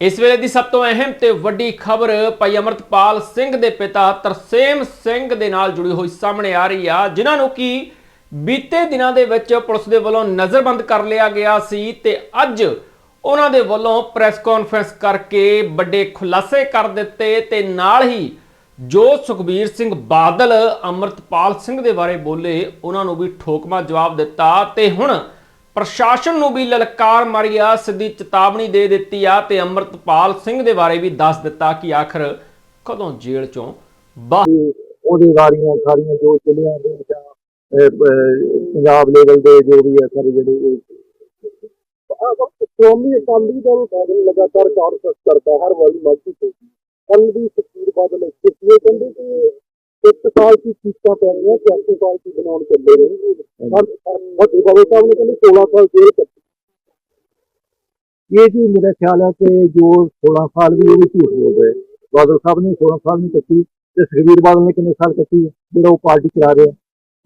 ਇਸ ਵੇਲੇ ਦੀ ਸਭ ਤੋਂ ਅਹਿਮ ਤੇ ਵੱਡੀ ਖਬਰ ਭਾਈ ਅਮਰਤਪਾਲ ਸਿੰਘ ਦੇ ਪਿਤਾ ਤਰਸੇਮ ਸਿੰਘ ਦੇ ਨਾਲ ਜੁੜੀ ਹੋਈ ਸਾਹਮਣੇ ਆ ਰਹੀ ਆ, ਜਿਨ੍ਹਾਂ ਨੂੰ ਕਿ ਬੀਤੇ ਦਿਨਾਂ ਦੇ ਵਿੱਚ ਪੁਲਿਸ ਦੇ ਵੱਲੋਂ ਨਜ਼ਰਬੰਦ ਕਰ ਲਿਆ ਗਿਆ ਸੀ ਤੇ ਅੱਜ ਉਹਨਾਂ ਦੇ ਵੱਲੋਂ ਪ੍ਰੈਸ ਕਾਨਫਰੰਸ ਕਰਕੇ ਵੱਡੇ ਖੁਲਾਸੇ ਕਰ ਦਿੱਤੇ ਤੇ ਨਾਲ ਹੀ ਜੋ ਸੁਖਬੀਰ ਸਿੰਘ ਬਾਦਲ ਅਮਰਤਪਾਲ ਸਿੰਘ ਦੇ ਬਾਰੇ ਬੋਲੇ, ਉਹਨਾਂ ਨੂੰ ਵੀ ਠੋਕਮਾ ਜਵਾਬ ਦਿੱਤਾ ਤੇ ਹੁਣ ਪ੍ਰਸ਼ਾਸਨ ਨੂੰ ਵੀ ਲਲਕਾਰ ਮਾਰੀ ਆ, ਸਿੱਧੀ ਚੇਤਾਵਨੀ ਦੇ ਦਿੱਤੀ ਆ ਤੇ ਅਮਰਤਪਾਲ ਸਿੰਘ ਦੇ ਬਾਰੇ ਵੀ ਦੱਸ ਦਿੱਤਾ ਕਿ ਆਖਰ ਕਦੋਂ ਜੇਲ੍ਹ ਚੋਂ ਬਾਹਰ ਉਹਦੀ ਵਾਰੀਆਂ ਸਾਰੀਆਂ ਜੋ ਚੱਲੀਆਂ ਨੇ ਜਾਂ ਪੰਜਾਬ ਲੈਵਲ ਦੇ ਜੋ ਵੀ ਹੈ ਸਾਰੇ ਜਿਹੜੇ ਇਹ ਅਕਾਲੀ ਦਲ ਬਾਦਲ ਲਗਾਤਾਰ ਕਾਰਜ ਕਰਦਾ, ਹਰ ਵਾਰੀ ਮਾਝੀ ਤੋਂ ਕੱਲ ਵੀ ਸੁਖਬੀਰ ਬਾਦਲ ਇਸ ਕਹਿੰਦੇ ਕਿ ਇੱਕ ਸਾਲ ਦੀ ਸੀਟਾਂ ਪੈ ਰਹੀਆਂ ਤੇ ਅੱਠ ਸਾਲ ਦੀ ਬਣਾਉਣ ਚੱਲੇ ਨੇ। ਹਰ ਵੱਡੇ ਬਾਬਾ ਸਾਹਿਬ ਨੇ ਕਹਿੰਦੇ 16 ਸਾਲ ਜੇਲ੍ਹ ਕੱਟੀ ਇਹ ਜੀ ਮੇਰਾ ਖਿਆਲ ਹੈ ਕਿ ਜੋ 16 ਸਾਲ ਵੀ ਉਹ ਝੂਠ ਬੋਲ ਰਹੇ ਬਾਦਲ ਸਾਹਿਬ ਨੇ 16 ਸਾਲ ਨਹੀਂ ਕੱਟੀ ਤੇ ਸੁਖਬੀਰ ਬਾਦਲ ਨੇ ਕਿੰਨੇ ਸਾਲ ਕੱਟੀ ਜਿਹੜਾ ਉਹ ਪਾਰਟੀ ਚਲਾ ਰਿਹਾ।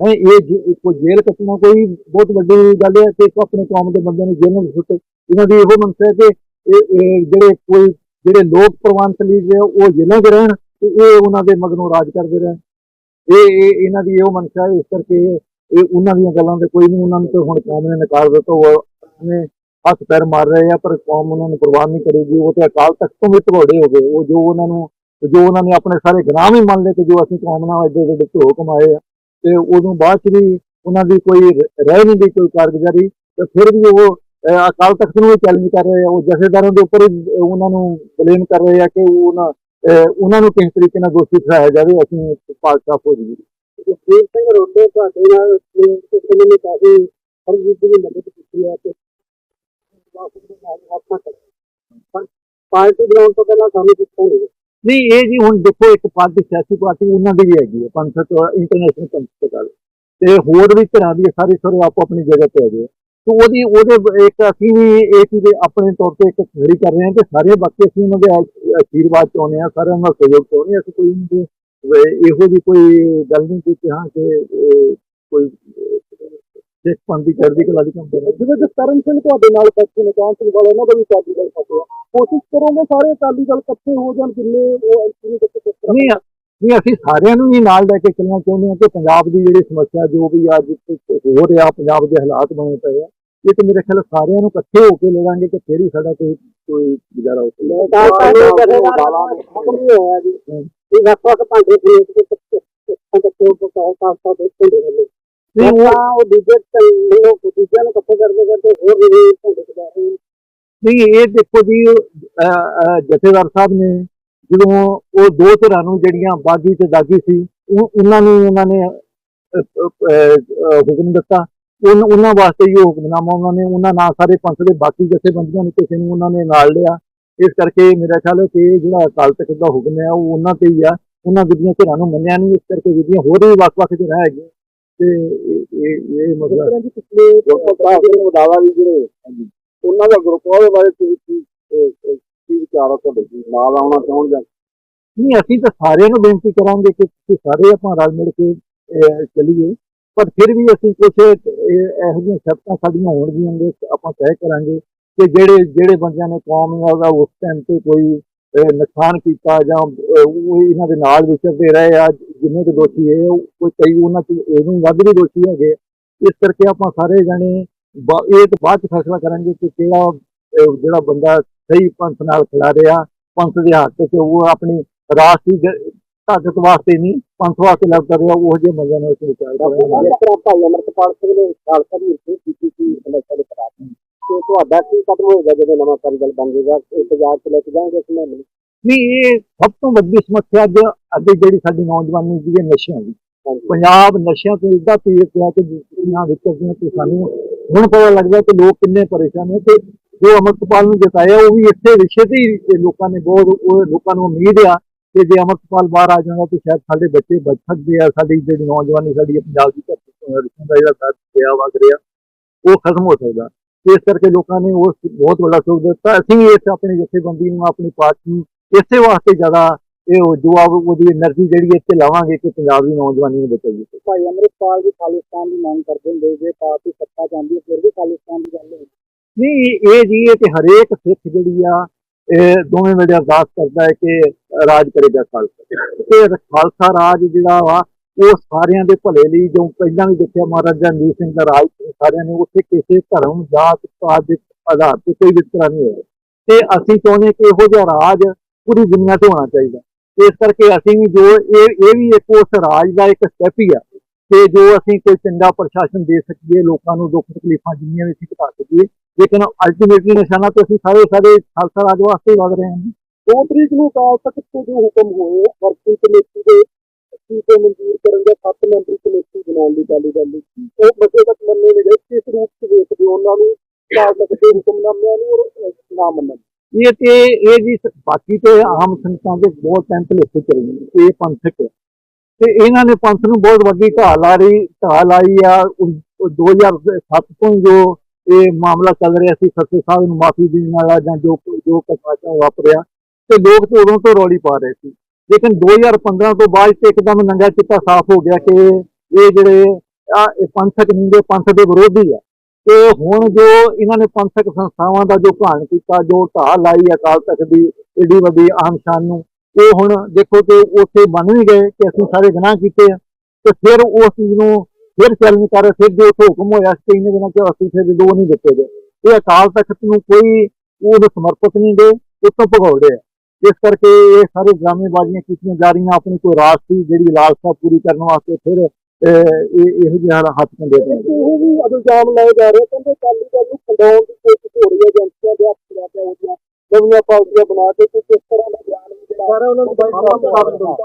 ਹੈ ਇਹ ਕੋਈ ਜੇਲ੍ਹ ਕੱਟਣਾ ਕੋਈ ਬਹੁਤ ਵੱਡੀ ਗੱਲ ਹੈ ਕਿ ਇੱਕ ਆਪਣੇ ਕੌਮ ਦੇ ਬੰਦੇ ਨੂੰ ਜੇਲ੍ਹ ਵਿੱਚ ਸੁੱਟੇ। ਇਹਨਾਂ ਦੀ ਇਹੋ ਮਨਸਾ ਹੈ ਕਿ ਜਿਹੜੇ ਕੋਈ, ਜਿਹੜੇ ਲੋਕ ਪ੍ਰਵਾਨਤ ਲੀਗ ਉਹ ਜੇਲ੍ਹਾਂ 'ਚ ਰਹਿਣ ਤੇ ਇਹ ਉਹਨਾਂ ਦੇ ਮਗਰੋਂ ਰਾਜ ਕਰਦੇ ਰਹਿਣ। ਇਹ ਇਹ, ਇਹਨਾਂ ਦੀ ਇਹੋ ਮਨਸਾ ਹੈ, ਇਸ ਕਰਕੇ ਇਹ ਉਹਨਾਂ ਦੀਆਂ ਗੱਲਾਂ ਤੇ ਕੋਈ ਨਹੀਂ, ਉਹਨਾਂ ਨੂੰ ਤੇ ਹੁਣ ਕੌਮ ਨੇ ਨਕਾਰ ਦਿੱਤਾ ਉਹ ਨੇ ਹੱਥ ਪੈਰ ਮਾਰ ਰਹੇ ਆ, ਪਰ ਕੌਮ ਉਹਨਾਂ ਨੂੰ ਪ੍ਰਵਾਨ ਨਹੀਂ ਕਰੇਗੀ। ਉਹ ਤੇ ਅਕਾਲ ਤਖਤ ਤੋਂ ਵੀ ਢੋੜੇ ਹੋ ਗਏ। ਉਹ ਜੋ ਉਹਨਾਂ ਨੂੰ, ਜੋ ਉਹਨਾਂ ਨੇ ਆਪਣੇ ਸਾਰੇ ਗੁਨਾਹ ਵੀ ਮੰਨ ਲਏ ਕਿ ਜੋ ਅਸੀਂ ਕੌਮ ਨਾਲ ਐਡੇ ਵੱਡੇ ਧੋ ਕਮਾਏ ਆ, ਤੇ ਉਦੋਂ ਬਾਅਦ ਚ ਵੀ ਉਹਨਾਂ ਦੀ ਕੋਈ ਰਹਿ ਨਹੀਂ ਗਈ, ਕੋਈ ਕਾਰਗੁਜ਼ਾਰੀ। ਤੇ ਫਿਰ ਵੀ ਉਹ ਅਕਾਲ ਤਖਤ ਨੂੰ ਵੀ ਚੈਲੰਜ ਕਰ ਰਹੇ ਆ। ਉਹ ਜਥੇਦਾਰਾਂ ਦੇ ਉੱਪਰ ਹੀ ਉਹਨਾਂ ਨੂੰ ਬਲੇਮ ਕਰ ਰਹੇ ਆ ਕਿ ਉਹ ਉਹਨਾਂ ਉਹਨਾਂ ਨੂੰ ਕਿਸ ਤਰੀਕੇ ਨਾਲ ਦੋਸ਼ੀ ਠਹਿਰਾਇਆ ਜਾਵੇ ਅਸੀਂ ਪਾਲਸਾ ਹੋ ਜੀ ਜਗਦੀਪ ਸਿੰਘ ਰੋਡੇ ਤੁਹਾਡੇ ਨਾਲ ਉਹਨਾਂ ਨੇ ਕਾਫੀ ਹਰਜੀਤ ਦੀ ਮਦਦ ਕੀਤੀ ਹੈ ਤੇ ਪਾਰਟੀ ਬਣਾਉਣ ਤੋਂ ਪਹਿਲਾਂ ਸਾਨੂੰ ਪੁੱਛੋ ਨਹੀਂ। ਇਹ ਜੀ ਹੁਣ ਦੇਖੋ ਇੱਕ ਪਾਰਟੀ ਸਿਆਸੀ ਪਾਰਟੀ ਉਹਨਾਂ ਦੀ ਵੀ ਹੈਗੀ ਹੈ ਪੰਥਕ ਇੰਟਰਨੈਸ਼ਨਲ ਪੰਥਕ ਤੇ ਹੋਰ ਵੀ ਤਰ੍ਹਾਂ ਦੀ ਸਾਰੇ ਸਾਰੇ ਆਪੋ ਆਪਣੀ ਜਗ੍ਹਾ ਤੇ ਹੈਗੇ ਆ। ਉਹਦੀ, ਉਹਦੇ ਇੱਕ ਅਸੀਂ ਵੀ ਇਹ ਚੀਜ਼ ਆਪਣੇ ਤੌਰ ਤੇ ਇੱਕ ਖੜੀ ਕਰ ਰਹੇ ਹਾਂ ਕਿ ਸਾਰੇ ਬਾਕੀ ਅਸੀਂ ਉਹਨਾਂ ਦੇ ਆ- ਆਸ਼ੀਰਵਾਦ ਚਾਹੁੰਦੇ ਹਾਂ, ਸਾਰਿਆਂ ਦਾ ਸਹਿਯੋਗ ਚਾਹੁੰਦੇ ਹਾਂ, ਅਸੀਂ ਕੋਈ ਉਹਨਾਂ ਇਹੋ ਜੀ ਕੋਈ ਗੱਲ ਨਹੀਂ ਕੀਤੀ ਹਾਂ ਕਿ ਕੋਈ ਸਿੱਖ ਪੰਥ ਚੜ੍ਹਦੀ ਕਲਾ ਦੀ ਕੰਮ ਕਰ ਜਿਵੇਂ ਕਿ ਸਿੰਘ ਤੁਹਾਡੇ ਨਾਲ ਬੈਠੇ ਨੇ ਸਿੰਘ ਵਾਲੇ ਉਹਨਾਂ ਦਾ ਵੀ ਅਕਾਲੀ ਦਲ ਫਤਿਆ ਕੋਸ਼ਿਸ਼ ਕਰੋਗੇ ਸਾਰੇ ਅਕਾਲੀ ਦਲ ਇਕੱਠੇ ਹੋ ਜਾਣ, ਜਿੰਨੇ ਉਹ ਐਲਪੀ ਦੇ ਨਹੀਂ ਨਹੀਂ, ਅਸੀਂ ਸਾਰਿਆਂ ਨੂੰ ਹੀ ਨਾਲ ਲੈ ਕੇ ਚੱਲਣਾ ਚਾਹੁੰਦੇ ਹਾਂ ਕਿ ਪੰਜਾਬ ਦੀ ਜਿਹੜੀ ਸਮੱਸਿਆ ਜੋ ਵੀ ਅੱਜ ਹੋ ਰਿਹਾ, ਪੰਜਾਬ ਦੇ ਹਾਲਾਤ ਬਣੇ ਪਏ ਆ ਇਹ ਤੇ ਮੇਰੇ ਖਿਆਲ ਸਾਰਿਆਂ ਨੂੰ ਇਕੱਠੇ ਹੋ ਕੇ ਲੜਾਂਗੇ ਕਿ ਫੇਰ ਹੀ ਸਾਡਾ ਕੋਈ ਕੋਈ ਗੁਜ਼ਾਰਾ ਹੋ ਸਕਦਾ ਇਹ ਵੱਖ-ਵੱਖ ਭਾਂਡੇ ਖੇਤ ਦੇ ਤੱਕ ਤੋਂ ਕਾਸਤਾ ਦੇ ਢੰਡੇ ਨੇ। ਨਹੀਂ ਉਹ ਉਹ ਦੂਜੇ ਲੋਕ ਦੂਜਿਆਂ ਨੂੰ ਇਕੱਠੇ ਕਰਦੇ ਕਰਦੇ ਹੋਰ ਵੀ ਬੈਠੇ ਨੇ। ਨਹੀਂ ਇਹ ਦੇਖੋ ਜੀ ਜਥੇਦਾਰ ਸਾਹਿਬ ਨੇ ਜਦੋਂ ਉਹ ਦੋ ਧਿਰਾਂ ਨੂੰ ਜਿਹੜੀਆਂ ਬਾਗੀ ਤੇ ਦਾਗੀ ਸੀ ਉਹ ਉਹਨਾਂ ਨੂੰ ਉਹਨਾਂ ਨੇ ਹੁਕਮ ਦਿੱਤਾ ਉਹਨਾਂ ਵਾਸਤੇ ਹੀ ਹੁਕਮਨਾਮਾ ਉਹਨਾਂ ਨੇ ਉਹਨਾਂ ਨਾਲ ਸਾਰੇ ਪੰਥ ਦੇ ਬਾਕੀ ਜਥੇਬੰਦੀਆਂ ਨੂੰ ਕਿਸੇ ਨੂੰ ਉਹਨਾਂ ਨੇ ਨਾਲ ਲਿਆ। ਇਸ ਕਰਕੇ ਮੇਰਾ ਖਿਆਲ ਹੈ ਕਿ ਜਿਹੜਾ ਅਕਾਲ ਤਖਤ ਦਾ ਹੁਕਮ ਹੈ ਉਹ ਉਹਨਾਂ ਤੇ ਹੀ ਆ। ਉਹਨਾਂ ਦੂਜੀਆਂ ਧਿਰਾਂ ਨੂੰ ਮੰਨਿਆ ਨਹੀਂ ਇਸ ਕਰਕੇ ਜਿਹੜੀਆਂ ਹੋਰ ਵੀ ਵੱਖ-ਵੱਖ ਧਿਰਾਂ ਹੈਗੀਆਂ ਤੇ ਇਹ ਇਹ ਇਹ ਮਸਲਾ ਪਿਛਲੇ ਵਡਾਵਾ ਵੀ ਜਿਹੜੇ ਉਹਨਾਂ ਦਾ ਗਰੁੱਪ ਉਹਦੇ ਬਾਰੇ ਕੀ ਕੀ ਕੀ ਵਿਚਾਰ ਆ ਤੁਹਾਡੇ ਨਾਲ ਆਉਣਾ ਚਾਹੁਣ ਜਾਂ ਨਹੀਂ ਅਸੀਂ ਤਾਂ ਸਾਰਿਆਂ ਨੂੰ ਬੇਨਤੀ ਕਰਾਂਗੇ ਕਿ ਸਾਰੇ ਆਪਾਂ ਰਲ ਮਿਲ ਕੇ ਚੱਲੀਏ। ਪਰ ਫਿਰ ਵੀ ਅਸੀਂ ਕੁਝ ਇਹੋ ਜਿਹੀਆਂ ਸ਼ਰਤਾਂ ਸਾਡੀਆਂ ਹੋਣਗੀਆਂ ਨੇ ਆਪਾਂ ਤੈਅ ਕਰਾਂਗੇ ਕਿ ਜਿਹੜੇ ਜਿਹੜੇ ਬੰਦਿਆਂ ਨੇ ਕੌਮ ਦਾ ਉਸ ਟਾਈਮ ਤੇ ਕੋਈ ਨੁਕਸਾਨ ਕੀਤਾ ਜਾਂ ਉਹ ਇਹਨਾਂ ਦੇ ਨਾਲ ਵਿਚਰਦੇ ਰਹੇ ਆ, ਜਿੰਨੇ ਕੁ ਦੋਸ਼ੀ ਹੈ ਉਹ ਕੋਈ ਕਈ ਉਹਨਾਂ ਚ ਇਹਨੂੰ ਵੱਧ ਵੀ ਦੋਸ਼ੀ ਹੈਗੇ। ਇਸ ਕਰਕੇ ਆਪਾਂ ਸਾਰੇ ਜਾਣੇ ਇਹ ਤੋਂ ਬਾਅਦ ਚ ਫੈਸਲਾ ਕਰਾਂਗੇ ਕਿ ਕਿਹੜਾ ਜਿਹੜਾ ਬੰਦਾ ਸਹੀ ਪੰਥ ਨਾਲ ਖਿਲਾ ਰਿਹਾ, ਪੰਥ ਦੇ ਹੱਕ ਚ, ਉਹ ਆਪਣੀ ਰਾਸ਼ਟਰੀ ਜ- ਤਾਕਤ ਵਾਸਤੇ ਨਹੀਂ ਪੰਥ ਵਾਸਤੇ ਲੱਗ ਕਰ ਰਿਹਾ ਉਹ ਜਿਹੇ ਬੰਦਿਆਂ ਨੂੰ ਅਸੀਂ ਵਿਚਾਰ ਕਰਾਂਗੇ ਭਾਈ ਅਮਰਤਪਾਲ ਸਿੰਘ ਨੇ ਖਾਲਸਾ ਦੀ ਕੀਤੀ ਸੀ ਇਲੈਕਸ਼ਨ ਦੇ। ਖਿਲਾਫ ਤੇ ਤੁਹਾਡਾ ਕੀ ਕਦਮ ਹੋਏਗਾ ਜਦੋਂ ਨਵਾਂ ਕਾਰਜਲ ਬਣ ਜਾਏਗਾ? ਇੰਤਜ਼ਾਰ ਚ ਲੈ ਕੇ ਜਾਓਗੇ ਇਸ ਮਹੀਨੇ ਨਹੀਂ ਇਹ ਸਭ ਤੋਂ ਵੱਡੀ ਸਮੱਸਿਆ ਅੱਜ ਅੱਜ ਜਿਹੜੀ ਸਾਡੀ ਨੌਜਵਾਨੀ ਦੀ ਹੈ ਨਸ਼ਿਆਂ ਦੀ। ਪੰਜਾਬ ਨਸ਼ਿਆਂ ਤੋਂ ਇਦਾਂ ਪੀੜ ਪਿਆ ਕਿ ਦੁਨੀਆਂ ਵਿੱਚ ਅਸੀਂ ਕਿ ਸਾਨੂੰ ਹੁਣ ਪਤਾ ਲੱਗਦਾ ਕਿ ਲੋਕ ਕਿੰਨੇ ਪਰੇਸ਼ਾਨ ਨੇ ਤੇ ਜੋ ਅਮਰਤਪਾਲ ਨੂੰ ਜਿਤਾਇਆ ਉਹ ਵੀ ਇਸੇ ਵਿਸ਼ੇ ਤੇ ਹੀ ਇਹ ਲੋਕਾਂ ਨੇ ਬਹੁਤ ਲੋਕਾਂ ਨੂੰ ਉਮੀਦ ਆ ਤੇ ਜੇ ਅਮਰਪਾਲ ਬਾਹਰ ਆ ਜਾਂਦਾ ਤਾਂ ਸ਼ਾਇਦ ਸਾਡੇ ਬੱਚੇ ਬਚ ਸਕਦੇ ਆ ਸਾਡੀ ਜਿਹੜੀ ਨੌਜਵਾਨੀ ਸਾਡੀ ਪੰਜਾਬ ਦੀ ਧਰਤੀ ਦਾ ਜਿਹੜਾ ਸਾਥ ਪਿਆ ਵਗ ਰਿਹਾ ਉਹ ਖਤਮ ਹੋ ਸਕਦਾ। ਇਸ ਕਰਕੇ ਲੋਕਾਂ ਨੇ ਉਸ ਬਹੁਤ ਵੱਡਾ ਸੋਚ ਦਿੱਤਾ। ਅਸੀਂ ਇਸ ਆਪਣੀ ਜਥੇਬੰਦੀ ਨੂੰ ਆਪਣੀ ਪਾਰਟੀ ਇਸੇ ਵਾਸਤੇ ਜ਼ਿਆਦਾ ਇਹ ਜੋ ਆ ਉਹਦੀ એનર્ਜੀ ਜਿਹੜੀ ਇੱਥੇ ਲਾਵਾਂਗੇ ਕਿ ਪੰਜਾਬ ਦੀ ਨੌਜਵਾਨੀ ਨੂੰ ਬਚਾਈਏ ਭਾਈ ਅਮਰਿਤਪਾਲ ਜੀ ਖਾਲਿਸਤਾਨ ਦੀ ਮੰਗ ਕਰਦੇ ਹੁੰਦੇ ਜੇ ਪਾਰਟੀ ਸੱਤਾ ਜਾਂਦੀ ਫਿਰ ਵੀ ਖਾਲਿਸਤਾਨ ਦੀ ਗੱਲ ਹੋਈ। ਨਹੀਂ ਇਹ ਜੀ ਇਹ ਤੇ ਹਰੇਕ ਸਿੱਖ ਜਿਹੜੀ ਆ ਇਹ ਦੋਵੇਂ ਵੇਲੇ ਅਰਦਾਸ ਕਰਦਾ ਹੈ ਕਿ ਰਾਜ ਕਰੇਗਾ ਖਾਲਸਾ। ਤੇ ਖਾਲਸਾ ਰਾਜ ਜਿਹੜਾ ਵਾ, ਉਹ ਸਾਰਿਆਂ ਦੇ ਭਲੇ ਲਈ, ਜੋ ਪਹਿਲਾਂ ਵੀ ਦੇਖਿਆ ਮਹਾਰਾਜਾ ਰਣਜੀਤ ਸਿੰਘ ਦਾ ਰਾਜ, ਸਾਰਿਆਂ ਨੇ ਉੱਥੇ ਕਿਸੇ ਧਰਮ, ਜਾਤ, ਪਾਤ ਦੇ ਆਧਾਰ ਤੇ ਕੋਈ ਵਿਤਕਰਾ ਨਹੀਂ ਹੋਇਆ। ਤੇ ਅਸੀਂ ਚਾਹੁੰਦੇ ਕਿ ਇਹੋ ਜਿਹਾ ਰਾਜ ਪੂਰੀ ਦੁਨੀਆ ਤੇ ਹੋਣਾ ਚਾਹੀਦਾ। ਇਸ ਕਰਕੇ ਅਸੀਂ ਵੀ ਜੋ ਇਹ ਇਹ ਵੀ ਇੱਕ ਉਸ ਰਾਜ ਦਾ ਇੱਕ ਸਟੈਪ ਹੀ ਆ। ਕਿ ਜੋ ਅਸੀਂ ਕੋਈ ਚੰਗਾ ਪ੍ਰਸ਼ਾਸਨ ਦੇ ਸਕੀਏ ਲੋਕਾਂ ਨੂੰ ਦੁੱਖ ਤਕਲੀਫਾਂ ਜਿੰਨੀਆਂ ਵੀ ਅਸੀਂ ਘਟਾ ਸਕੀਏ ਲੇਕਿਨ ਅਲਟੀਮੇਟਲੀ ਨਿਸ਼ਾਨਾ ਤੇ ਅਸੀਂ ਸਾਰੇ ਸਾਰੇ ਖਾਲਸਾ ਰਾਜ ਵਾਸਤੇ ਵਧ ਰਹੇ ਹਾਂ ਦੋ ਤਰੀਕ ਨੂੰ ਅਕਾਲ ਤਖਤ ਤੋਂ ਜੋ ਹੁਕਮ ਹੋਏ ਵਰਕਿੰਗ ਕਮੇਟੀ ਦੇ ਸੀਟੇ ਮਨਜ਼ੂਰ ਕਰਨ ਦਾ ਸੱਤ ਮੈਂਬਰੀ ਕਮੇਟੀ ਬਣਾਉਣ ਦੀ ਗੱਲ ਗੱਲ ਉਹ ਬਸੇ ਤੱਕ ਮੰਨੇ ਨਹੀਂ ਗਏ ਕਿਸ ਰੂਪ ਚ ਵੇਖਦੇ ਉਹਨਾਂ ਨੂੰ ਅਕਾਲ ਤਖਤ ਦੇ ਹੁਕਮਨਾਮਿਆਂ ਨੂੰ ਔਰ ਨਾ ਮੰਨਣ। ਇਹ ਤੇ ਇਹ ਜੀ ਬਾਕੀ ਤੇ ਆਮ ਸੰਗਤਾਂ ਦੇ ਬਹੁਤ ਟਾਈਮ ਭਲੇਖੇ ਚੱਲ ਗਏ ਨੇ। ਇਹ ਪੰਥਕ ਤੇ ਇਹਨਾਂ ਨੇ ਪੰਥ ਨੂੰ ਬਹੁਤ ਵੱਡੀ ਢਾਹ ਲਾ ਰਹੀ ਢਾਹ ਲਾਈ ਆ। ਉਨ- ਉਹ 2007 ਤੋਂ ਜੋ ਇਹ ਮਾਮਲਾ ਚੱਲ ਰਿਹਾ ਸੀ ਸੱਚੇ ਸਾਹਿਬ ਨੂੰ ਮਾਫੀ ਦੇਣ ਵਾਲਾ ਜਾਂ ਜੋ ਜੋ ਕਸਾਚਾ ਵਾਪਰਿਆ ਤੇ ਲੋਕ ਤੇ ਉਦੋਂ ਤੋਂ ਰੌਲੀ ਪਾ ਰਹੇ ਸੀ। ਲੇਕਿਨ 2015 ਤੋਂ ਬਾਅਦ ਤੇ ਇੱਕਦਮ ਨੰਗਾ ਚਿੱਟਾ ਸਾਫ਼ ਹੋ ਗਿਆ ਕਿ ਇਹ ਜਿਹੜੇ ਆ, ਇਹ ਪੰਥਕ ਨਹੀਂ ਪੰਥ ਦੇ ਵਿਰੋਧੀ ਆ। ਤੇ ਹੁਣ ਜੋ ਇਹਨਾਂ ਨੇ ਪੰਥਕ ਸੰਸਥਾਵਾਂ ਦਾ ਜੋ ਘਾਣ ਕੀਤਾ, ਜੋ ਢਾਹ ਲਾਈ ਅਕਾਲ ਤਖਤ ਦੀ, ਏਡੀ ਵੱਡੀ ਆਮ ਸ਼ਾਨ ਨੂੰ ਉਹ ਹੁਣ ਦੇਖੋ ਕਿ ਉੱਥੇ ਮੰਨ ਵੀ ਗਏ ਕਿ ਅਸੀਂ ਸਾਰੇ ਗੁਨਾਹ ਕੀਤੇ ਆ ਤੇ ਫਿਰ ਉਸ ਚੀਜ਼ ਨੂੰ ਫਿਰ ਚੈਲੰਜ ਕਰ ਫਿਰ ਜੋ ਹੁਕਮ ਹੋਇਆ ਸੀ ਇਹਨਾਂ ਦਿਨਾਂ ਚ ਅਸੀਂ ਫਿਰ ਦੋ ਨਹੀਂ ਦਿੱਤੇ ਗਏ। ਇਹ ਅਕਾਲ ਤਖਤ ਨੂੰ ਕੋਈ ਉਹਦੇ ਸਮਰਪਿਤ ਨਹੀਂ ਗਏ, ਉੱਤੋਂ ਭਗੌੜੇ ਆ। ਇਸ ਕਰਕੇ ਇਹ ਸਾਰੇ ਡਰਾਮੇਬਾਜ਼ੀਆਂ ਕੀਤੀਆਂ ਜਾ ਰਹੀਆਂ, ਆਪਣੀ ਕੋਈ ਰਾਸ਼ਟਰੀ ਜਿਹੜੀ ਲਾਲਸਾ ਪੂਰੀ ਕਰਨ ਵਾਸਤੇ ਫਿਰ ਇਹ ਇਹੋ ਜਿਹੇ ਹੱਥ ਕੰਡੇ ਪਏ ਇਹ ਵੀ ਇਲਜ਼ਾਮ ਲਾਏ ਜਾ ਰਹੇ ਕਹਿੰਦੇ ਅਕਾਲੀ ਦਲ ਨੂੰ ਖੰਡਾਉਣ ਦੀ ਕੋਸ਼ਿਸ਼ ਹੋ ਰਹੀ ਹੈ ਏਜੰਸੀਆਂ ਦੇ ਹੱਥ ਲਿਆ ਕੇ ਉਹਦੀਆਂ ਨਵੀਆਂ ਪਾਰਟੀਆਂ ਬਣਾ ਕੇ ਕੁਝ ਇਸ ਤਰ੍ਹਾਂ ਦਾ ਸਾਰਾ ਉਹਨਾਂ ਨੂੰ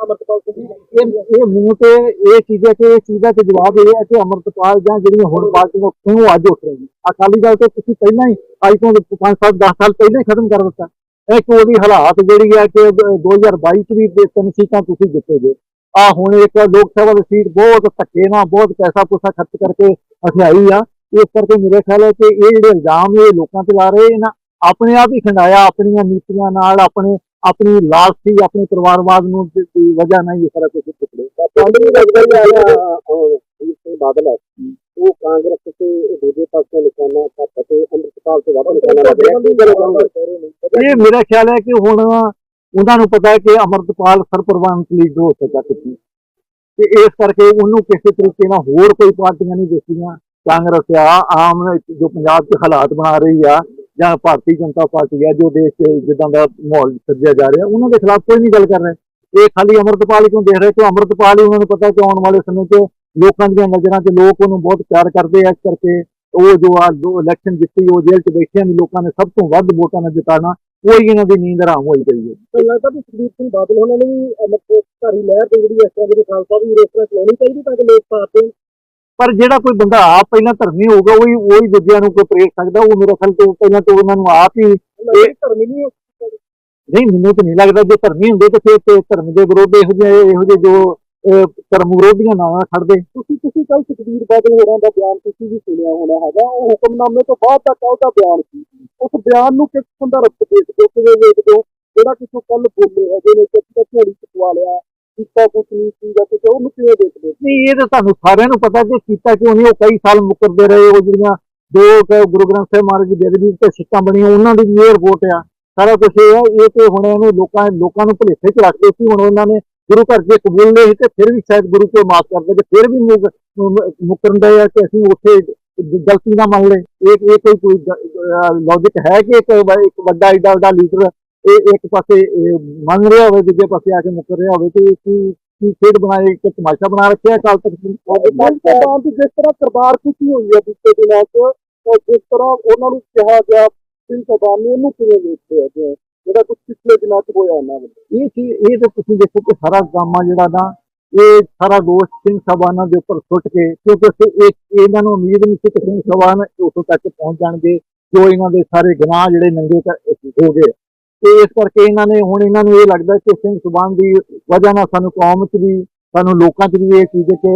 ਅਮਰਪਾਲ ਸਿੰਘ ਜੀ ਇਹ ਇਹ ਮੈਨੂੰ ਤੇ ਇਹ ਚੀਜ਼ਾਂ ਕਿ ਇਹ ਚੀਜ਼ਾਂ ਤੇ ਜਵਾਬ ਇਹ ਹੈ ਕਿ ਅਮਰਤਪਾਲ ਜਾਂ ਜਿਹੜੀਆਂ ਹੁਣ ਪਾਰਟੀਆਂ ਕਿਉਂ ਅੱਜ ਉੱਠ ਰਹੀਆਂ ਅਕਾਲੀ ਦਲ ਤੇ ਤੁਸੀਂ ਪਹਿਲਾਂ ਹੀ ਅੱਜ ਤੋਂ 5 ਸਾਲ 10 ਸਾਲ ਪਹਿਲਾਂ ਹੀ ਖਤਮ ਕਰ ਦਿੱਤਾ। ਇਹ ਕਿ ਉਹਦੀ ਹਾਲਾਤ ਜਿਹੜੀ ਹੈ ਕਿ 2022 ਚ ਵੀ ਤਿੰਨ ਸੀਟਾਂ ਤੁਸੀਂ ਜਿੱਤੇ ਜੇ। ਆ ਹੁਣ ਇੱਕ ਲੋਕ ਸਭਾ ਦੀ ਸੀਟ ਬਹੁਤ ਧੱਕੇ ਨਾਲ ਬਹੁਤ ਪੈਸਾ ਪੂਸਾ ਖਰਚ ਕਰਕੇ ਹਥਿਆਈ ਆ ਇਸ ਕਰਕੇ ਮੇਰੇ ਖਿਆਲ ਹੈ ਕਿ ਇਹ ਜਿਹੜੇ ਇਲਜ਼ਾਮ ਇਹ ਲੋਕਾਂ ਤੇ ਲਾ ਰਹੇ ਇਹਨਾਂ ਆਪਣੇ ਆਪ ਹੀ ਖੰਡਾਇਆ ਆਪਣੀਆਂ ਨੀਤੀਆਂ ਨਾਲ ਆਪਣੇ ਆਪਣੀ ਲਾਲਸੀ ਆਪਣੇ ਪਰਿਵਾਰਵਾਦ ਨੂੰ ਦੀ ਦੀ ਵਜ੍ਹਾ ਨਾਲ ਇਹ ਸਾਰਾ ਕੁਝ ਸਾਨੂੰ ਵੀ ਲੱਗਦਾ ਹੀ ਆਇਆ ਬਾਦਲ ਹੈ ਉਹ ਕਾਂਗਰਸ ਤੇ ਦੂਜੇ ਪਾਸੇ ਨਿਸ਼ਾਨਾ ਤੱਕ ਤੇ ਅੰਮ੍ਰਿਤਪਾਲ ਤੋਂ ਵੱਧ ਨਿਸ਼ਾਨਾ ਲੱਗ ਰਿਹਾ ਇਹ ਮੇਰਾ ਖਿਆਲ ਹੈ ਕਿ ਹੁਣ ਉਹਨਾਂ ਨੂੰ ਪਤਾ ਹੈ ਕਿ ਅਮਰਤਪਾਲ ਸਰਪ੍ਰਵਾਨਤ ਲੀਡਰ ਹੋ ਸਕਦਾ ਕਿਤੇ ਤੇ ਇਸ ਕਰਕੇ ਉਹਨੂੰ ਕਿਸੇ ਤਰੀਕੇ ਨਾਲ ਹੋਰ ਕੋਈ ਪਾਰਟੀਆਂ ਨਹੀਂ ਦਿਸਦੀਆਂ ਕਾਂਗਰਸ ਆ ਆਮ ਜੋ ਪੰਜਾਬ 'ਚ ਹਾਲਾਤ ਬਣਾ ਰਹੀ ਆ ਜਾਂ ਭਾਰਤੀ ਜਨਤਾ ਪਾਰਟੀ ਆ ਜੋ ਦੇਸ਼ 'ਚ ਜਿੱਦਾਂ ਦਾ ਮਾਹੌਲ ਸਿਰਜਿਆ ਜਾ ਰਿਹਾ, ਉਹਨਾਂ ਦੇ ਖਿਲਾਫ ਕੋਈ ਨਹੀਂ ਗੱਲ ਕਰ ਰਿਹਾ। ਇਹ ਖਾਲੀ ਅਮਰਤਪਾਲ ਕਿਉਂ ਦੇਖ ਰਹੇ? ਕਿ ਅਮਰਤਪਾਲ ਹੀ ਉਹਨਾਂ ਨੂੰ ਪਤਾ ਕਿ ਆਉਣ ਵਾਲੇ ਸਮੇਂ 'ਚ ਲੋਕਾਂ ਦੀਆਂ ਨਜ਼ਰਾਂ 'ਚ ਲੋਕ ਉਹਨੂੰ ਬਹੁਤ ਪਿਆਰ ਕਰਦੇ ਆ, ਇਸ ਕਰਕੇ ਉਹ ਜੋ ਆ, ਜੋ ਇਲੈਕਸ਼ਨ ਜਿੱਤੀ, ਉਹ ਜੇਲ੍ਹ 'ਚ ਬੈਠਿਆਂ ਨੇ, ਲੋਕਾਂ ਨੇ ਸਭ ਤੋਂ ਵੱਧ ਵੋਟਾਂ ਨਾਲ ਜਿਤਾਣਾ ਉਹੀ ਇਹਨਾਂ ਦੀ ਨੀਂਦ ਹਰਾਮ ਹੋਈ ਪਈ ਹੈ। ਤਾਂ ਲੱਗਦਾ ਵੀ ਸੁਖਬੀਰ ਸਿੰਘ ਬਾਦਲ ਉਹਨਾਂ ਨੇ ਵੀ ਅਮਰਪਾਲ ਲਹਿਰ ਤੇ ਜਿਹੜੀ ਇਸ ਤਰ੍ਹਾਂ ਦੀ ਖਾਲਸਾ ਵੀ ਇਸ ਤਰ੍ਹਾਂ ਚਲਾਉਣੀ ਚਾਹੀਦੀ ਤਾਂ ਕਿ ਲੋਕ ਸਾਥ ਪਰ ਜਿਹੜਾ ਕੋਈ ਬੰਦਾ ਆਪ ਪਹਿਲਾਂ ਧਰਮੀ ਹੋਊਗਾ ਉਹੀ ਉਹੀ ਦੂਜਿਆਂ ਨੂੰ ਕੋਈ ਪ੍ਰੇਰ ਸਕਦਾ ਉਹ ਮੇਰੇ ਖਿਆਲ ਤੋਂ ਪਹਿਲਾਂ ਤੋਂ ਉਹਨਾਂ ਨੂੰ ਆਪ ਹੀ ਇਹ ਧਰਮ ਨਹੀਂ ਨਹੀਂ ਮੈਨੂੰ ਤਾਂ ਨਹੀਂ ਲੱਗਦਾ ਜੇ ਧਰਮੀ ਹੁੰਦੇ ਤਾਂ ਫਿਰ ਤੇ ਧਰਮ ਦੇ ਵਿਰੋਧ ਇਹੋ ਜਿਹੇ ਇਹੋ ਜਿਹੇ ਜੋ ਧਰਮ ਵਿਰੋਧੀਆਂ ਨਾ ਖੜਦੇ ਤੁਸੀਂ ਤੁਸੀਂ ਕੱਲ ਸੁਖਬੀਰ ਬਾਦਲ ਹੋਰਾਂ ਦਾ ਬਿਆਨ ਤੁਸੀਂ ਵੀ ਸੁਣਿਆ ਹੋਣਾ ਹੈਗਾ। ਉਹ ਹੁਕਮਨਾਮੇ ਤੋਂ ਬਾਅਦ ਤੱਕ ਉਹਦਾ ਬਿਆਨ ਸੀ। ਉਸ ਬਿਆਨ ਨੂੰ ਕਿਸ ਸੰਦਰਭ ਚ ਦੇਖਦੇ ਹੋ? ਹੋ? ਜਿਹੜਾ ਕਿ ਕੱਲ ਬੋਲੇ ਹੈਗੇ ਨੇ ਕਿ ਝੋਲੀ ਚੁਕਵਾ ਲਿਆ? ਕੀਤਾ ਕੁਛ ਨਹੀਂ ਸੀਗਾ ਤੇ ਉਹਨੂੰ ਕਿਵੇਂ ਦੇਖਦੇ? ਨਹੀਂ, ਇਹ ਤਾਂ ਤੁਹਾਨੂੰ ਸਾਰਿਆਂ ਨੂੰ ਪਤਾ ਕਿ ਕੀਤਾ ਕਿਉਂ ਨਹੀਂ, ਉਹ ਕਈ ਸਾਲ ਮੁਕਰਦੇ ਰਹੇ, ਉਹ ਜਿਹੜੀਆਂ ਦੋ ਗੁਰੂ ਗ੍ਰੰਥ ਸਾਹਿਬ ਮਹਾਰਾਜ ਦੀ ਬੇਦਬੀ ਤੇ ਸਿੱਕਾਂ ਬਣੀਆਂ, ਉਹਨਾਂ ਦੀ ਵੀ ਇਹ ਰਿਪੋਰਟ ਆ। ਸਾਰਾ ਕੁਝ ਇਹ ਹੈ ਇਹ ਤੇ ਹੁਣ ਇਹਨੂੰ ਲੋਕਾਂ ਲੋਕਾਂ ਨੂੰ ਭੁਲੇਖੇ ਚ ਰੱਖਦੇ ਸੀ, ਹੁਣ ਉਹਨਾਂ ਨੇ ਗੁਰੂ ਘਰ ਜੇ ਕਬੂਲ ਲਏ ਸੀ ਤੇ ਫਿਰ ਵੀ ਸ਼ਾਇਦ ਗੁਰੂ ਕੋਲ ਮਾਫ ਕਰਦੇ ਤੇ ਫਿਰ ਵੀ ਮੁਕ- ਮੁਕਰਨ ਦੇ ਆ ਕਿ ਅਸੀਂ ਉੱਥੇ ਗਲਤੀ ਨਾ ਮੰਨ ਲਏ। ਇਹ ਇਹ ਕੋਈ ਕੋਈ ਲੌਜੀਕ ਹੈ ਕਿ ਇੱਕ ਇੱਕ ਵੱਡਾ ਏਡਾ ਵੱਡਾ ਲੀਡਰ ਇਹ ਇੱਕ ਪਾਸੇ ਮੰਨ ਰਿਹਾ ਹੋਵੇ ਦੂਜੇ ਪਾਸੇ ਆ ਕੇ ਮੁਕਰ ਰਿਹਾ ਹੋਵੇ ਤੇ ਕੀ ਕੀ ਖੇਡ ਬਣਾਏ ਇੱਕ ਤਮਾਸ਼ਾ ਬਣਾ ਰੱਖਿਆ ਕਾਲ ਤੱਕ? ਜਿਸ ਤਰ੍ਹਾਂ ਸਰਦਾਰ ਖੁਸ਼ੀ ਹੋਈ ਹੈ ਪਿਛਲੇ ਦਿਨਾਂ 'ਚ ਤਾਂ ਜਿਸ ਤਰ੍ਹਾਂ ਉਹਨਾਂ ਨੂੰ ਕਿਹਾ ਗਿਆ ਸਿੰਘ ਸਭਾ ਨੂੰ ਉਹਨੂੰ ਕਿਵੇਂ ਦੇਖਦੇ ਹੋ? ਜਿਹੜਾ ਕੁਝ ਪਿਛਲੇ ਦਿਨਾਂ 'ਚ ਹੋਇਆ ਇਹਨਾਂ ਵੱਲੋਂ। ਇਹ ਚੀਜ਼ ਇਹ ਤਾਂ ਤੁਸੀਂ ਦੇਖੋ ਕਿ ਸਾਰਾ ਆ ਜਿਹੜਾ ਨਾ ਇਹ ਸਾਰਾ ਦੋਸ਼ ਸਿੰਘ ਸਭਾਨਾਂ ਦੇ ਉੱਪਰ ਸੁੱਟ ਕੇ ਕਿਉਂਕਿ ਇਹ ਇਹਨਾਂ ਨੂੰ ਉਮੀਦ ਨਹੀਂ ਸੀ ਕਿ ਸਿੰਘ ਸਭਾਨ ਉੱਥੋਂ ਤੱਕ ਪਹੁੰਚ ਜਾਣਗੇ ਜੋ ਇਹਨਾਂ ਦੇ ਸਾਰੇ ਗੁਨਾਹ ਜਿਹੜੇ ਨੰਗੇ ਕਰ- ਹੋ ਗਏ। ਤੇ ਇਸ ਕਰਕੇ ਇਹਨਾਂ ਨੇ ਹੁਣ ਇਹਨਾਂ ਨੂੰ ਇਹ ਲੱਗਦਾ ਕਿ ਸਿੰਘ ਸਭਾਨ ਦੀ ਵਜ੍ਹਾ ਨਾਲ ਸਾਨੂੰ ਕੌਮ 'ਚ ਵੀ ਸਾਨੂੰ ਲੋਕਾਂ 'ਚ ਵੀ ਇਹ ਚੀਜ਼ ਕਿ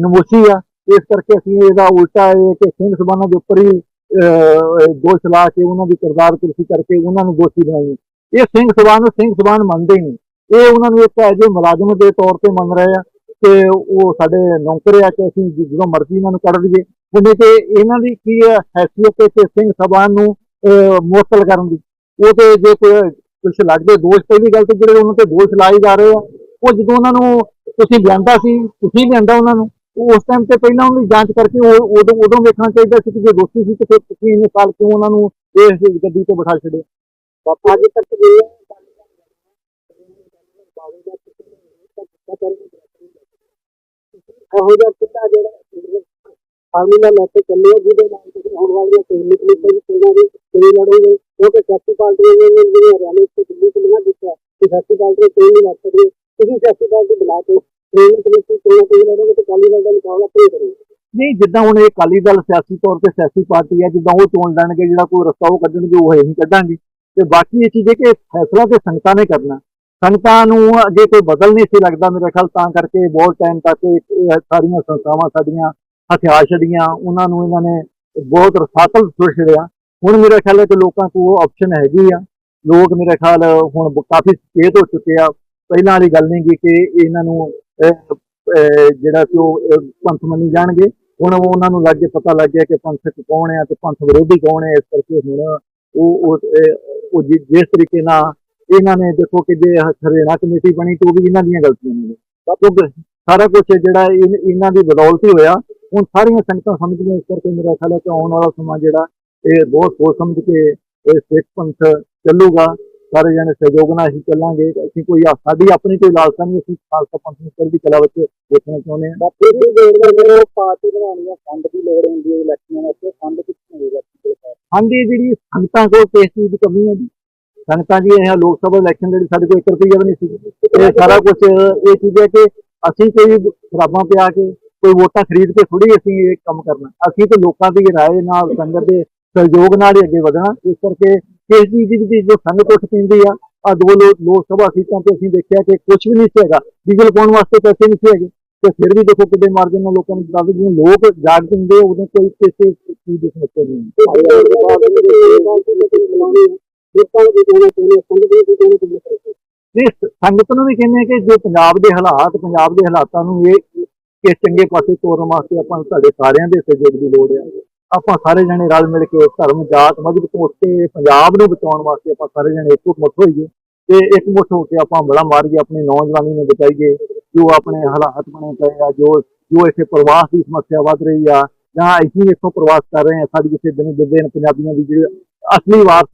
ਨਮੋਸ਼ੀ ਆ। ਇਸ ਕਰਕੇ ਅਸੀਂ ਇਹਦਾ ਉਲਟਾ ਇਹ ਕਿ ਸਿੰਘ ਸਭਾਨਾਂ ਦੇ ਉੱਪਰ ਹੀ ਅਹ, ਦੋਸ਼ ਲਾ ਕੇ ਉਹਨਾਂ ਦੀ ਕਿਰਦਾਰ ਕੁਰਸੀ ਕਰਕੇ ਉਹਨਾਂ ਨੂੰ ਦੋਸ਼ੀ ਬਣਾਈ ਇਹ ਸਿੰਘ ਸਭਾ ਨੂੰ ਸਿੰਘ ਸਭਾਨ ਮੰਨਦੇ ਹੀ ਨਹੀਂ। ਇਹ ਉਹਨਾਂ ਨੂੰ ਇੱਕ ਐਜੇ ਮੁਲਾਜ਼ਮ ਦੇ ਤੌਰ ਤੇ ਮੰਨ ਰਹੇ ਆ ਤੇ ਉਹ ਸਾਡੇ ਨੌਕਰ ਆ ਕਿ ਅਸੀਂ ਜਦੋਂ ਮਰਜ਼ੀ ਇਹਨਾਂ ਨੂੰ ਕੱਢ ਦਈਏ ਉਹਦੇ ਤੇ ਇਹਨਾਂ ਦੀ ਕੀ ਹੈ ਹੈਸੀਅਤ ਹੈ ਸਿੰਘ ਸਭਾ ਨੂੰ ਅਹ, ਮੁਅੱਤਲ ਕਰਨ ਦੀ। ਉਹ ਤੇ ਜੇ ਕੋਈ ਕੁਝ ਲੱਗਦੇ ਦੋਸ਼ ਪਹਿਲੀ ਗੱਲ ਤੇ ਜਿਹੜੇ ਉਹਨਾਂ ਤੇ ਦੋਸ਼ ਲਾਏ ਜਾ ਰਹੇ ਆ ਉਹ ਜਦੋਂ ਉਹਨਾਂ ਨੂੰ ਤੁਸੀਂ ਲਿਆਂਦਾ ਸੀ ਤੁਸੀਂ ਲਿਆਂਦਾ ਉਹਨਾਂ ਨੂੰ ਉਹ ਉਸ ਟਾਈਮ ਤੇ ਪਹਿਲਾਂ ਉਹਦੀ ਜਾਂਚ ਕਰਕੇ ਉਹ ਉਦੋਂ ਉਦੋਂ ਵੇਖਣਾ ਚਾਹੀਦਾ ਸੀ ਕਿ ਜੇ ਦੋਸ਼ੀ ਸੀ ਤੇ ਫਿਰ ਤੁਸੀਂ ਇੰਨੇ ਸਾਲ ਕਿਉਂ ਉਹਨਾਂ ਨੂੰ ਇਸ ਗੱਡੀ ਤੇ ਬਿਠਾ ਛੱਡਿਆ ਬਾਪਾ ਜੀ ਤੱਕ ਜਿੰਨੇ ਇਹੋ ਜਿਹਾ ਕਿੱਤਾ ਜਿਹੜਾ ਆਰਮੀ ਨਾਲ ਲੈ ਕੇ ਚੱਲੇ ਆ, ਜਿਹਦੇ ਨਾਲ ਤੁਸੀਂ ਹੁਣ ਵਾਲੀਆਂ ਕੋਈ ਨਿਕਲੀ ਕੋਈ ਚੋਣਾਂ ਦੀ ਕੋਈ ਲੜੋਗੇ ਉਹ ਤੇ ਸਿਆਸੀ ਪਾਰਟੀਆਂ ਨੇ ਜਿਹੜੇ ਹਰਿਆਣਾ ਤੇ ਦਿੱਲੀ ਚ ਨਾ ਦਿੱਤਾ ਕਿ ਸਿਆਸੀ ਪਾਰਟੀ ਕੋਈ ਨਹੀਂ ਲੜ ਸਕਦੀ ਤੁਸੀਂ ਸਿਆਸੀ ਪਾਰਟੀ ਬੁਲਾ ਕੇ ਟ੍ਰੇਨਿੰਗ ਕਮੇਟੀ ਚੋਣਾਂ ਕੋਈ ਲੜੋਗੇ ਤੇ ਕਾਲੀ ਦਲ ਦਾ ਮੁਕਾਬਲਾ ਕਿਵੇਂ ਕਰੋਗੇ? ਨਹੀਂ, ਜਿੱਦਾਂ ਹੁਣ ਇਹ ਅਕਾਲੀ ਦਲ ਸਿਆਸੀ ਤੌਰ ਤੇ ਸਿਆਸੀ ਪਾਰਟੀ ਹੈ, ਜਿੱਦਾਂ ਉਹ ਚੋਣ ਲੜਨਗੇ, ਜਿਹੜਾ ਕੋਈ ਰਸਤਾ ਉਹ ਕੱਢਣਗੇ, ਉਹ ਅਸੀਂ ਕੱਢਾਂਗੇ। ਤੇ ਬਾਕੀ ਇਹ ਚੀਜ਼ ਹੈ ਕਿ ਫੈਸਲਾ ਤੇ ਸੰਗਤਾਂ ਨੇ ਕਰਨਾ। ਸੰਗਤਾਂ ਨੂੰ ਜੇ ਕੋਈ ਬਦਲ ਨਹੀਂ ਸੀ ਲੱਗਦਾ ਮੇਰੇ ਖਿਆਲ, ਤਾਂ ਕਰਕੇ ਬਹੁਤ ਟਾਈਮ ਤੱਕ ਇਹ ਸਾਰੀਆਂ ਸੰਸਥਾਵਾਂ ਸਾਡੀਆਂ ਹਥਿਆਰ ਛੜੀਆਂ ਉਹਨਾਂ ਨੂੰ ਇਹਨਾਂ ਨੇ ਬਹੁਤ ਰਸਾਤਲ ਸੁਰ ਛੜਿਆ ਹੁਣ ਮੇਰਾ ਖਿਆਲ ਹੈ ਕਿ ਲੋਕਾਂ ਕੋਲ ਆਪਸ਼ਨ ਹੈਗੀ ਆ। ਲੋਕ ਮੇਰਾ ਖਿਆਲ ਹੁਣ ਕਾਫੀ ਸਚੇਤ ਹੋ ਚੁੱਕੇ ਆ। ਪਹਿਲਾਂ ਵਾਲੀ ਗੱਲ ਨਹੀਂ ਗੀ ਕਿ ਇਹਨਾਂ ਨੂੰ ਜਿਹੜਾ ਕਿ ਉਹ ਪੰਥ ਮੰਨੀ ਜਾਣਗੇ। ਹੁਣ ਉਹਨਾਂ ਨੂੰ ਲੱਗ ਪਤਾ ਲੱਗ ਗਿਆ ਕਿ ਪੰਥਕ ਕੌਣ ਹੈ ਤੇ ਪੰਥ ਵਿਰੋਧੀ ਕੌਣ ਹੈ ਇਸ ਕਰਕੇ ਹੁਣ ਉਹ ਉਹ ਜਿਸ ਤਰੀਕੇ ਨਾਲ ਇਹਨਾਂ ਨੇ ਦੇਖੋ ਕਿ ਜੇ ਹਰਿਆਣਾ ਕਮੇਟੀ ਬਣੀ ਤੇ ਉਹ ਵੀ ਇਹਨਾਂ ਦੀਆਂ ਗਲਤੀਆਂ ਨੇ। ਕਿਉਂਕਿ ਸਾਰਾ ਕੁਝ ਜਿਹੜਾ ਇਹਨਾਂ ਦੀ ਬਦੌਲਤ ਹੀ ਹੋਇਆ। ਹੁਣ ਸਾਰੀਆਂ ਸੰਗਤਾਂ ਸਮਝਦੀਆਂ ਇਸ ਕਰਕੇ ਮੇਰਾ ਖਿਆਲ ਹੈ ਕਿ ਆਉਣ ਵਾਲਾ ਸਮਾਂ ਜਿਹੜਾ ਇਹ ਬਹੁਤ ਸੋਚ ਸਮਝ ਕੇ ਇਹ ਸਿੱਖ ਪੰਥ ਚੱਲੂਗਾ। ਸਾਰੇ ਜਣੇ ਸਹਿਯੋਗ ਨਾਲ ਅਸੀਂ ਚੱਲਾਂਗੇ। ਅਸੀਂ ਕੋਈ ਸਾਡੀ ਆਪਣੀ ਕੋਈ ਲਾਲਸਾ ਨਹੀਂ ਅਸੀਂ ਖਾਲਸਾ ਪੰਥ ਨੂੰ ਚੜ੍ਹਦੀ ਕਲਾ ਵਿੱਚ ਦੇਖਣਾ ਚਾਹੁੰਦੇ ਹਾਂ। ਬਾਪੂ ਜੀ ਦੇਖਦੇ ਜਦੋਂ ਪਾਰਟੀ ਬਣਾਉਣੀ ਆ ਫੰਡ ਦੀ ਲੋੜ ਹੁੰਦੀ ਹੈ ਇਲੈਕਸ਼ਨਾਂ ਵਾਸਤੇ ਫੰਡ ਕਿੱਥੋਂ ਹੋਏਗਾ ਹਾਂਜੀ ਜਿਹੜੀ ਸੰਗਤਾਂ ਕੋਲ ਕਿਸ ਚੀਜ਼ ਦੀ ਕਮੀ ਹੈ ਜੀ? ਸੰਗਤਾਂ ਜੀ ਇਹ ਲੋਕ ਸਭਾ ਇਲੈਕਸ਼ਨ ਦੇ ਸਾਡੇ ਕੋਲ 1 ਰੁਪਈਆ ਵੀ ਨਹੀਂ ਸੀ। ਇਹ ਸਾਰਾ ਕੁਝ ਇਹ ਚੀਜ਼ ਹੈ ਕਿ ਅਸੀਂ ਕੋਈ ਖਰਾਬਾਂ ਪਿਆ ਕੇ ਕੋਈ ਵੋਟਾਂ ਖਰੀਦ ਕੇ ਥੋੜੀ ਅਸੀਂ ਇਹ ਕੰਮ ਕਰਨਾ। ਅਸੀਂ ਤੇ ਲੋਕਾਂ ਦੀ ਰਾਏ ਨਾਲ ਸੰਗਤ ਦੇ ਸਹਿਯੋਗ ਨਾਲ ਹੀ ਅੱਗੇ ਵਧਣਾ। ਇਸ ਕਰਕੇ ਕਿਸ ਦੀ ਵੀ ਜੋ ਸੰਗਤ ਉੱਠ ਪੈਂਦੀ ਆ ਆ ਦੋ ਲੋਕ ਸਭਾ ਸੀਟਾਂ ਤੇ ਅਸੀਂ ਦੇਖਿਆ ਕਿ ਕੁਝ ਵੀ ਨਹੀਂ ਸੀ ਡੀਜ਼ਲ ਪਾਉਣ ਵਾਸਤੇ ਪੈਸੇ ਨਹੀਂ ਸੀ ਤੇ ਫਿਰ ਵੀ ਦੇਖੋ ਕਿੱਡੇ ਮਾਰਜਨ ਨਾਲ ਲੋਕਾਂ ਨੂੰ ਦੱਸਦੇ ਜਿਵੇਂ ਲੋਕ ਜਾਗ ਪੈਂਦੇ ਉਦੋਂ ਕੋਈ ਕਿਸੇ ਚੀਜ਼ ਦੀ ਸਮੱਸਿਆ ਨਹੀਂ ਸੰਗਤ ਨੂੰ ਵੀ ਕਹਿੰਦੇ ਕਿ ਜੋ ਪੰਜਾਬ ਦੇ ਹਾਲਾਤ, ਪੰਜਾਬ ਦੇ ਹਾਲਾਤਾਂ ਨੂੰ ਇਹ ਕਿਸ ਚੰਗੇ ਪਾਸੇ ਤੋਰਨ ਵਾਸਤੇ ਆਪਾਂ ਨੂੰ ਤੁਹਾਡੇ ਸਾਰਿਆਂ ਦੇ ਸਹਿਯੋਗ ਦੀ ਲੋੜ ਹੈ ਆਪਾਂ ਸਾਰੇ ਜਣੇ ਰਲ ਮਿਲ ਕੇ ਧਰਮ ਜਾਤ ਮਜ਼ਹਬ ਤੋਂ ਉੱਠ ਕੇ ਪੰਜਾਬ ਨੂੰ ਬਚਾਉਣ ਵਾਸਤੇ ਆਪਾਂ ਸਾਰੇ ਜਣੇ ਇੱਕੋ ਮੁੱਠ ਹੋਈਏ ਤੇ ਇੱਕ ਮੁੱਠ ਹੋ ਕੇ ਆਪਾਂ ਬੜਾ ਮਾਰੀਏ, ਆਪਣੀ ਨੌਜਵਾਨੀ ਨੂੰ ਬਚਾਈਏ, ਜੋ ਆਪਣੇ ਹਾਲਾਤ ਬਣੇ ਪਏ ਆ, ਜੋ ਜੋ ਇੱਥੇ ਪ੍ਰਵਾਸ ਦੀ ਸਮੱਸਿਆ ਵੱਧ ਰਹੀ ਆ, ਜਾਂ ਅਸੀਂ ਇੱਥੋਂ ਪ੍ਰਵਾਸ ਕਰ ਰਹੇ ਆ ਸਾਡੀ ਕਿਸੇ ਦਿਨ ਦਿਨ ਪੰਜਾਬੀਆਂ ਦੀ ਜਿਹੜੀ ਅਸਲੀ ਵਾਰ